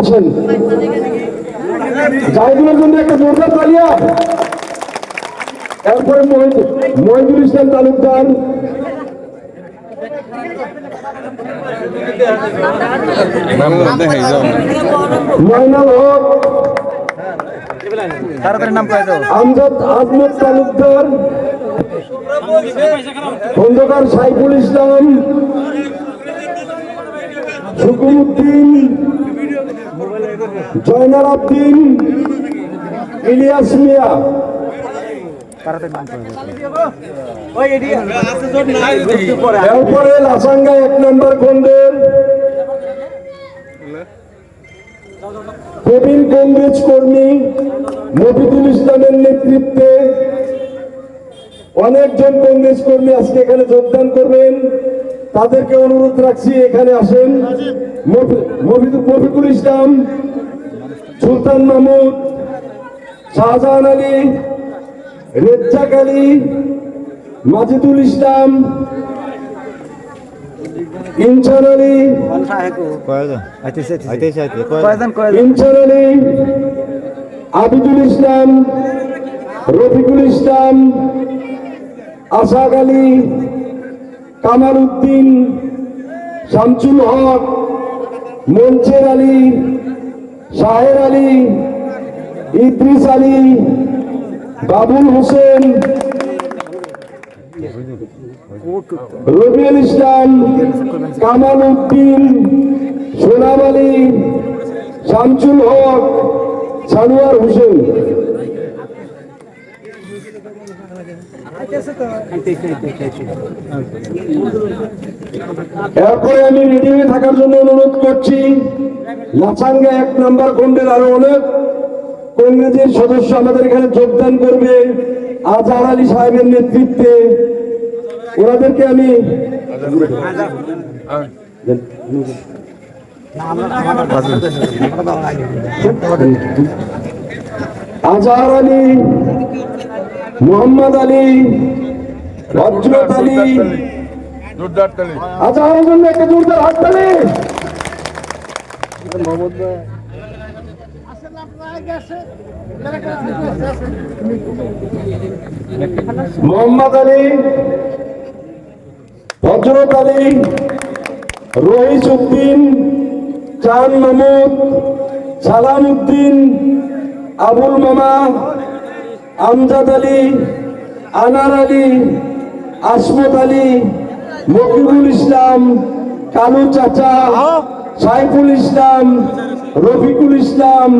আসেন। জাহিদুলের জন্য একটা জোরদার তালিয়া এরপরে মহিদুল ইসলাম তালুকদার। ময়নাল হক। তাড়াতাড়ি নাম কয়ে দাও। আমজাদ আজমত তালুকদার। খন্দকার সাইফুল ইসলাম। সুকুমুদ্দিন জয়নাল আব্দিন ইলিয়াস মিয়া। এক নম্বর কংগ্রেস কর্মী মফিদুল ইসলামের নেতৃত্বে অনেকজন কংগ্রেস কর্মী আজকে এখানে যোগদান করবেন। তাদেরকে অনুরোধ রাখছি, এখানে আসেন। মফিকুল ইসলাম, সুলতান মাহমুদ, শাহজাহান আলী, রেজ্জাক আলী, মাজিদুল ইসলাম ইনসান আলী আলী, আবিদুল ইসলাম, রফিকুল ইসলাম আসাদ আলী কামাল উদ্দিন শামসুল হক, মনসের আলী, শাহের আলী, ইদ্রিস আলী, বাবুল হোসেন, রবিউল ইসলাম কামাল উদ্দিন সোনাম আলী, শামসুল হক, সানোয়ার হোসেন। এরপরে আমি মিটিংয়ে থাকার জন্য অনুরোধ করছি, লাচাঙ্গা এক নাম্বার খন্ডের আরও অনেক কংগ্রেসের সদস্য আমাদের এখানে যোগদান করবে। আজহার আলী সাহেবের নেতৃত্বে ওনাদেরকে আমি আজহার আলী মোহাম্মদ আলী হজরত আলী তালি আজহারের জন্য একটা জোরদার হাততালি। মোহাম্মদ আলী হজরত আলী রহিস উদ্দিন চান মাহমুদ সালাম উদ্দিন আবুল মামা আমজাদ আলী আনার আলী আসমত আলী মকিবুল ইসলাম কালু চাচা সাইফুল ইসলাম রফিকুল ইসলাম।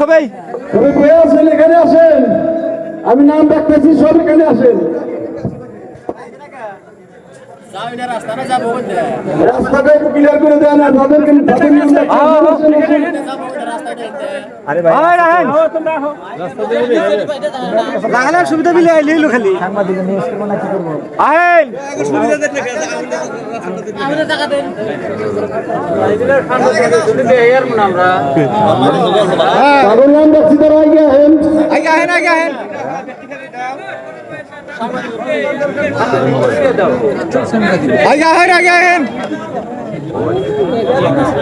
সবাই। আসেন এখানে আসেন। আমি নাম ডাকতেছি সব এখানে আসেন। রাস্তাটা একটু ক্লিয়ার করে দেন আর তাদেরকে তাদের নাম ডাকতেছি। আরে ভাই রাখানোর সুবিধা মিলে আইলে এলো খালি। সাংবাদিক নিউজ করব না কি করব? আইন আহেন আগে আহেন আগে আহেন। চতুর্থ স্তম্ভ ফেসাল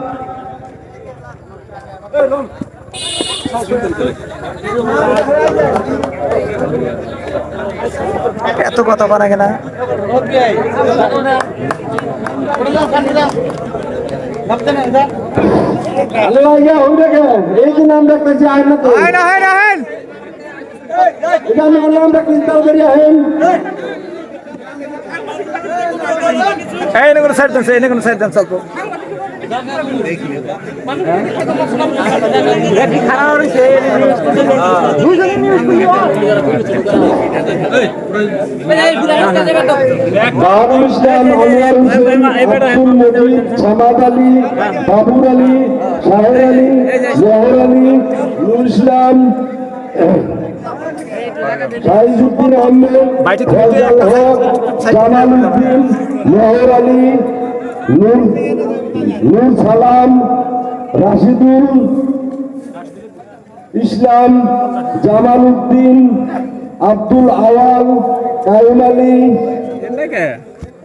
এত কথা হই দেখে এই যে নাম ডাকতেছি আহেন না তো আহেন আহেন আহেন এটা আমি নাম ডাকতেছি তাড়াতাড়ি আহেন এই না কোনো সাইড দেন এই না কোনো সাইড দেন চলবো সামাদ আলী বাবুর আলী শাহের আলী জহর আলী নুর ইসলাম সাইজুদ্দিন আহমেদ জামাল উদ্দিন মেহর আলী নূর নূর সালাম, রাশিদুল ইসলাম, জামাল উদ্দিন, আব্দুল আওয়াল কায়ুম আলী,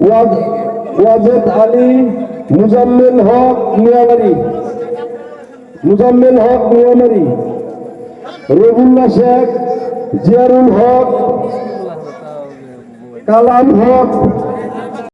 ওয়াজ- ওয়াজেদ আলী, মুজাম্মেল হক মিয়ামারি মুজাম্মেল হক মিয়ামারি রবুল্লা শেখ, জিয়ারুল হক, কালাম হক